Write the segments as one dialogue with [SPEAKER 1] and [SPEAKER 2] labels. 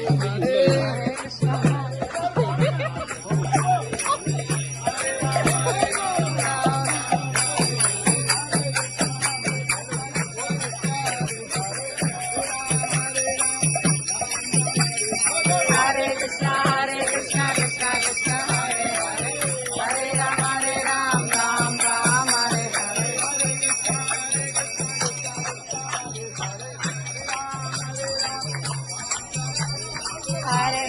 [SPEAKER 1] হবে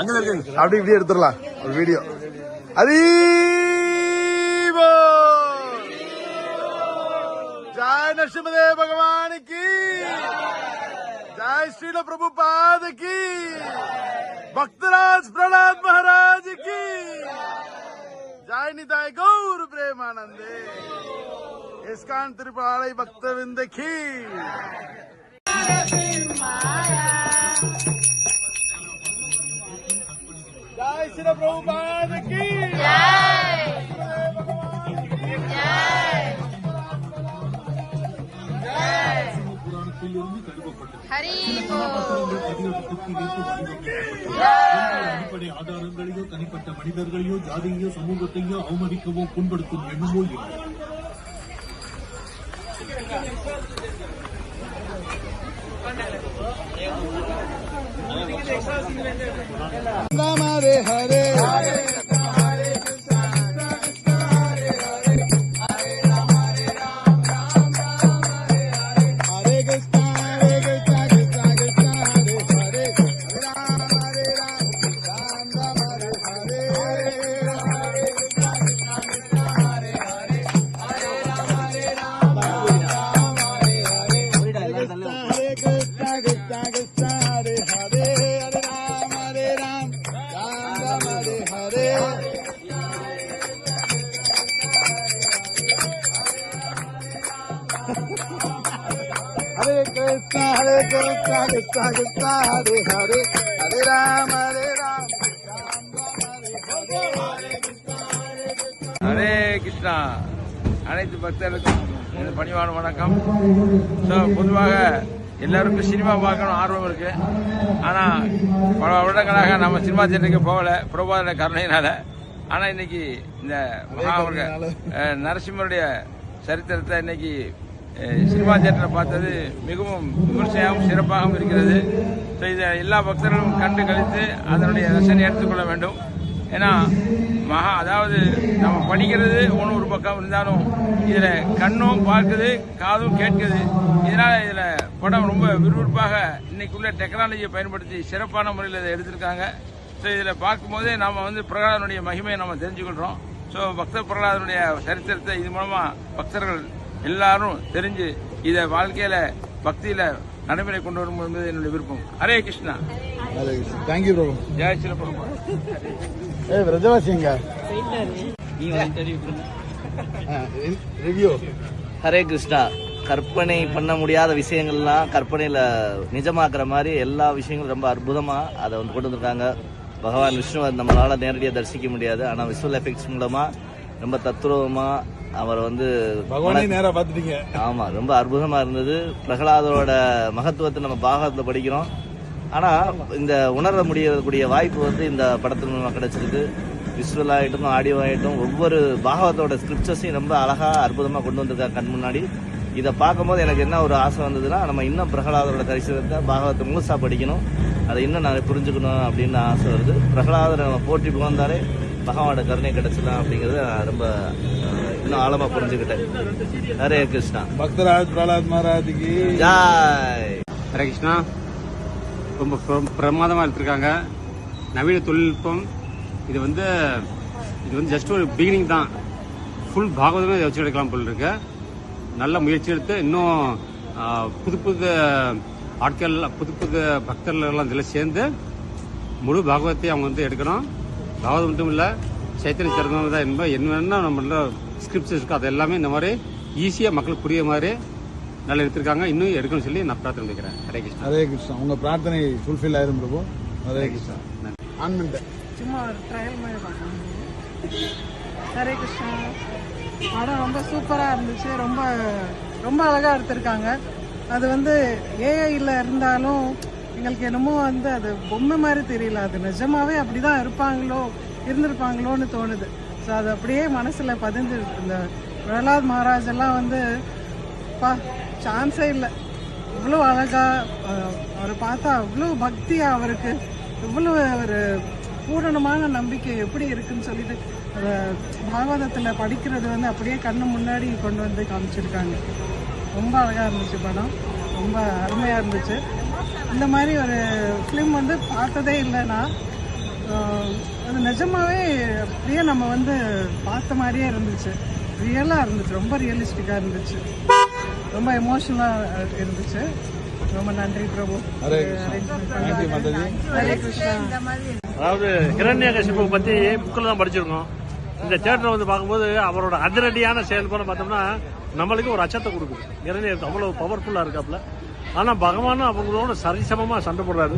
[SPEAKER 1] அங்க இருக்கு
[SPEAKER 2] அப்படி இப்படி எடுத்துடலாம் ஒரு வீடியோ அது ஜாய் நரசிம்மதே பகவானுக்கு ஜாய் ஸ்ரீல பிரபு பாதக்கு பக்தராஜ் பிரலாத் மகாராஜ் की। ஜாய் நிதாய் கௌர் பிரேமானந்தே இஸ்கான் திருப்பாளை பக்தவிந்த की। ஜாய் ஸ்ரீல பிரபு
[SPEAKER 1] அதிலிருந்து
[SPEAKER 3] அடிப்படை ஆதாரங்களையோ தனிப்பட்ட மனிதர்களையோ ஜாதியையோ சமூகத்தையோ அவமதிக்கவோ புண்படுத்தும் எண்ணமோ இல்லை.
[SPEAKER 2] Rama Hare Krishna Krishna Krishna Hare Hare Rama Hare Rama
[SPEAKER 4] Hare Krishna. அனைத்து பக்தர்களுக்கும் எனது பணிவான வணக்கம். ஸோ பொதுவாக எல்லாருக்கும் சினிமா பார்க்கணும் ஆர்வம் இருக்கு. ஆனால் பல வருடங்களாக நம்ம சினிமா தேட்டருக்கு போகலை. பிரபாத கருணையினால. ஆனால் இன்னைக்கு இந்த மகாவர்க நரசிம்மருடைய சரித்திரத்தை இன்னைக்கு சினிமா தேட்டரில் பார்த்தது மிகவும் விமர்சையாகவும் சிறப்பாகவும் இருக்கிறது. ஸோ இதை எல்லா பக்தர்களும் கண்டு கழித்து அதனுடைய ரசனை எடுத்துக்கொள்ள வேண்டும். ஏன்னா மகா அதாவது நம்ம படிக்கிறது ஒன்று ஒரு பக்கம் இருந்தாலும் இதில் கண்ணும் பார்க்குது காதும் கேட்குது. இதனால் இதில் படம் ரொம்ப விறுவிறுப்பாக இன்றைக்குள்ளே டெக்னாலஜியை பயன்படுத்தி சிறப்பான முறையில் இதை எடுத்திருக்காங்க. ஸோ இதில் பார்க்கும்போதே நாம் வந்து பிரகலாதனுடைய மகிமையை நம்ம தெரிஞ்சுக்கொள்கிறோம் ஸோ பக்த பிரகலாதனுடைய சரித்திரத்தை இது மூலமாக பக்தர்கள் எல்லாரும் தெரிஞ்சு இதை வாழ்க்கையில பக்தியில நடைமுறை கொண்டு வரும் என்பது என்னுடைய விருப்பம். Hare Krishna.
[SPEAKER 2] Thank you Prabhu.
[SPEAKER 4] Jai சில பிரபு
[SPEAKER 5] ஹரே கிருஷ்ணா. கற்பனை பண்ண முடியாத விஷயங்கள்லாம் கற்பனையில் நிஜமாக்குற மாதிரி எல்லா விஷயங்களும் ரொம்ப அற்புதமாக அதை வந்து கொண்டு வந்திருக்காங்க. பகவான் விஷ்ணுவை நம்மளால் நேரடியாக தரிசிக்க முடியாது. ஆனால் விசுவல் எஃபெக்ட்ஸ் மூலமாக ரொம்ப தத்ரூபமாக அவர் வந்து
[SPEAKER 2] பகவானே நேரா பாத்துட்டீங்க
[SPEAKER 5] ஆமா ரொம்ப அற்புதமா இருந்தது. பிரகலாதரோட மகத்துவத்தை நம்ம பாகத்துல படிக்கிறோம். ஆனா இந்த உணர முடியக்கூடிய வாய்ப்பு வந்து இந்த படத்தின் மூலமா கிடைச்சிருக்கு. விஷுவல் ஆகட்டும் ஆடியோ ஆகட்டும் ஒவ்வொரு பாகவத்தோட ஸ்கிரிப்சஸையும் ரொம்ப அழகா அற்புதமா கொண்டு வந்திருக்காங்க கண் முன்னாடி. இதை பார்க்கும்போது எனக்கு என்ன ஒரு ஆசை வந்ததுன்னா நம்ம இன்னும் பிரகலாதரோட தரிசனத்தை பாகவத்தை முழுசா படிக்கணும். அதை இன்னும் நான் புரிஞ்சுக்கணும் அப்படின்னு ஆசை வருது. பிரகலாதரை நம்ம போற்றி புகழ்ந்தாலே பகவானோட கருணை கிடைச்சலாம் அப்படிங்கறத ரொம்ப இன்னும் ஆழமா புரிஞ்சுக்கிட்டேன். ஹரே கிருஷ்ணா.
[SPEAKER 2] பக்தராஜ் பிரகலாத் மகாராஜுக்கு.
[SPEAKER 5] ஜாய்.
[SPEAKER 6] ஹரே கிருஷ்ணா. ரொம்ப பிர- பிரமாதமா எடுத்திருக்காங்க. நவீன தொழில்நுட்பம். இது வந்து இது வந்து ஜஸ்ட் ஒரு பிகினிங் தான். ஃபுல் பாகவதமே இதை வச்சு எடுக்கலாம் போல் இருக்கு. நல்ல முயற்சி எடுத்து இன்னும் புது புது ஆட்கள் புது புது பக்தர்கள் எல்லாம் இதில் சேர்ந்து முழு பாகவத்தை அவங்க வந்து எடுக்கணும். பாகவதம் மட்டும் இல்லை சைத்தன்ய சரிதம் தான் என்பது என்னென்ன நம்ம ஸ்கிரிப்ட்ஸ் இருக்கோ. அது எல்லாமே இந்த மாதிரி ஈஸியாக மக்களுக்கு புரிய மாதிரி நல்லா எடுத்திருக்காங்க. இன்னும் எடுக்கணும்னு சொல்லி நான் பிரார்த்தனை வைக்கிறேன். ஹரே கிருஷ்ணா.
[SPEAKER 2] ஹரே கிருஷ்ணா. உங்க பிரார்த்தனை ஃபுல்ஃபில் ஆயிரும் பிரபு. ஹரே கிருஷ்ணா. ஆன் பண்ணிட்டேன்
[SPEAKER 1] சும்மா ஒரு ட்ரையல் மாதிரி ஹரே கிருஷ்ணா. படம் ரொம்ப சூப்பராக இருந்துச்சு. ரொம்ப ரொம்ப அழகாக எடுத்திருக்காங்க. அது வந்து ஏஐயில் இருந்தாலும் எங்களுக்கு என்னமோ வந்து அது பொம்மை மாதிரி தெரியல. அது நிஜமாவே அப்படிதான் இருப்பாங்களோ இருந்திருப்பாங்களோன்னு தோணுது. ஸோ அது அப்படியே மனசில் பதிஞ்சு இந்த பிரகலாத் மகாராஜ் எல்லாம் வந்து பா சான்ஸே இல்லை. இவ்வளோ அழகாக அவரை பார்த்தா அவ்வளோ பக்தியாக அவருக்கு இவ்வளோ ஒரு பூரணமான நம்பிக்கை எப்படி இருக்குன்னு சொல்லிட்டு பாகவதத்தில் படிக்கிறது வந்து அப்படியே கண்ணு முன்னாடி கொண்டு வந்து காமிச்சிருக்காங்க. ரொம்ப அழகாக இருந்துச்சு படம். ரொம்ப அருமையாக இருந்துச்சு. இந்த மாதிரி ஒரு ஃபிலிம் வந்து பார்த்ததே இல்லைன்னா அது நிஜமாவே அப்படியே நம்ம வந்து பார்த்த மாதிரியே இருந்துச்சு. ரியலாக இருந்துச்சு. ரொம்ப ரியலிஸ்டிக்காக இருந்துச்சு. ரொம்ப எமோஷனலாக இருந்துச்சு. ரொம்ப நன்றி பிரபு.
[SPEAKER 7] அதாவது ஹிரண்ய கசிப்பை பத்தி புக்கில் தான் படிச்சிருக்கோம் இந்த தேட்டரை வந்து பார்க்கும்போது அவரோட அதிரடியான செயல்பாடு பார்த்தோம்னா நம்மளுக்கு ஒரு அச்சத்தை கொடுக்குது. ஹிரண்யர் அவ்வளவு பவர்ஃபுல்லா இருக்காப்ல ஆனா பகவானும் அவங்களோட சரிசமமா சண்டை போடுறாரு.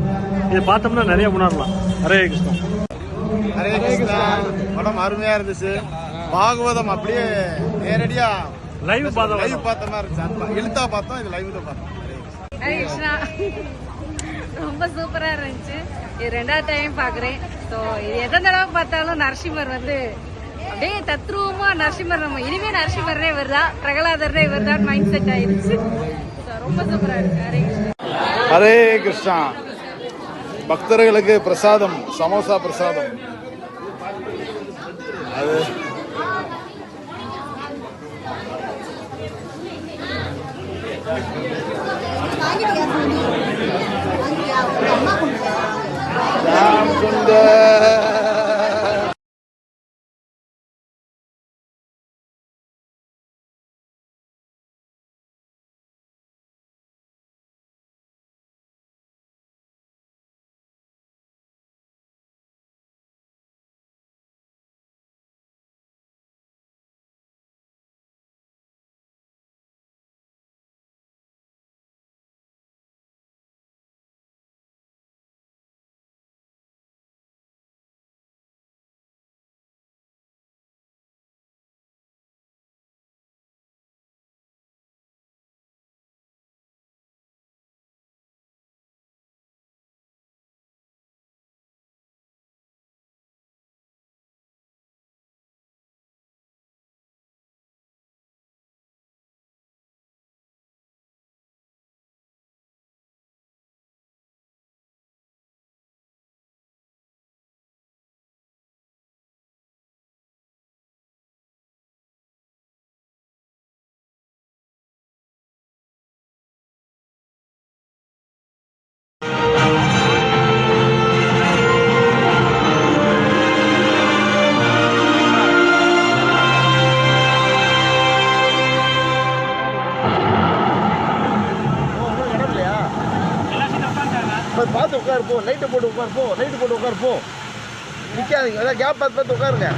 [SPEAKER 7] இது பார்த்தோம்னா நிறைய உணரலாம். ஹரே கிருஷ்ணா.
[SPEAKER 2] ஹரே கிருஷ்ணா. படம் அருமையா இருந்துச்சு. பாகவதம் அப்படியே நேரடியா
[SPEAKER 7] லைவ் பார்த்தோம்
[SPEAKER 2] லைவ் பார்த்த மாதிரி இருந்துச்சு. எழுத்தா பார்த்தோம் இது லைவ்ல பார்த்தோம்.
[SPEAKER 8] ஹரே கிருஷ்ணா. ரொம்ப சூப்பரா இருந்துச்சு. இது ரெண்டாவது டைம் பாக்குறேன் ஸோ இது எத்தனை தடவை பார்த்தாலும் நரசிம்மர் வந்து அப்படியே தத்ரூபமா நரசிம்மர் நம்ம இனிமே நரசிம்மரே வருதா பிரகலாதரே வருதான்னு மைண்ட் செட் ஆயிருச்சு ஹரே கிருஷ்ணா.
[SPEAKER 2] ஹரே கிருஷ்ணா. பக்தர்களுக்கு பிரசாதம் சமோசா பிரசாதம். அது ராம் சுந்தர் பார்த்து உட்காருப்போம். லைட்டை போட்டு உட்காருப்போம். லைட்டு போட்டு உட்காருப்போம். நிற்காதீங்க அதான் கேப் பார்த்து பார்த்து உட்காருங்க.